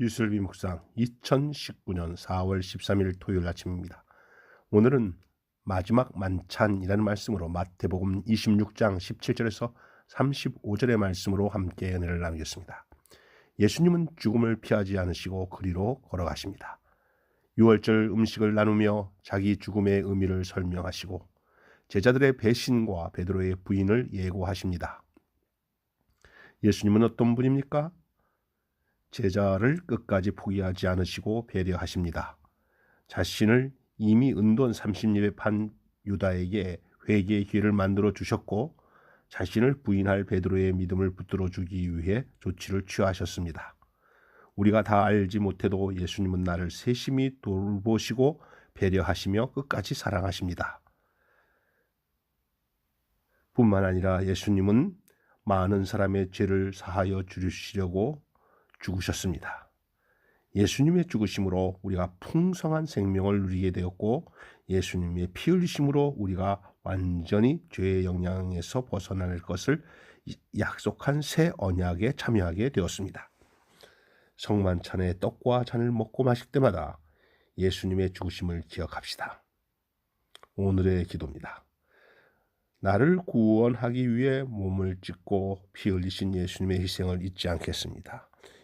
유슬비 묵상 2019년 4월 13일 토요일 아침입니다. 오늘은 마지막 만찬이라는 말씀으로 마태복음 26장 17절에서 35절의 말씀으로 함께 은혜를 나누겠습니다. 예수님은 죽음을 피하지 않으시고 그리로 걸어가십니다. 6월절 음식을 나누며 자기 죽음의 의미를 설명하시고 제자들의 배신과 베드로의 부인을 예고하십니다. 예수님은 어떤 분입니까? 제자를 끝까지 포기하지 않으시고 배려하십니다. 자신을 이미 은돈 30립에 판 유다에게 회개의 기회를 만들어 주셨고 자신을 부인할 베드로의 믿음을 붙들어 주기 위해 조치를 취하셨습니다. 우리가 다 알지 못해도 예수님은 나를 세심히 돌보시고 배려하시며 끝까지 사랑하십니다. 뿐만 아니라 예수님은 많은 사람의 죄를 사하여 주시려고 죽으셨습니다. 예수님의 죽으심으로 우리가 풍성한 생명을 누리게 되었고 예수님의 피 흘리심으로 우리가 완전히 죄의 영향에서 벗어날 것을 약속한 새 언약에 참여하게 되었습니다. 성만찬의 떡과 잔을 먹고 마실 때마다 예수님의 죽으심을 기억합시다. 오늘의 기도입니다. 나를 구원하기 위해 몸을 찢고 피 흘리신 예수님의 희생을 잊지 않겠습니다.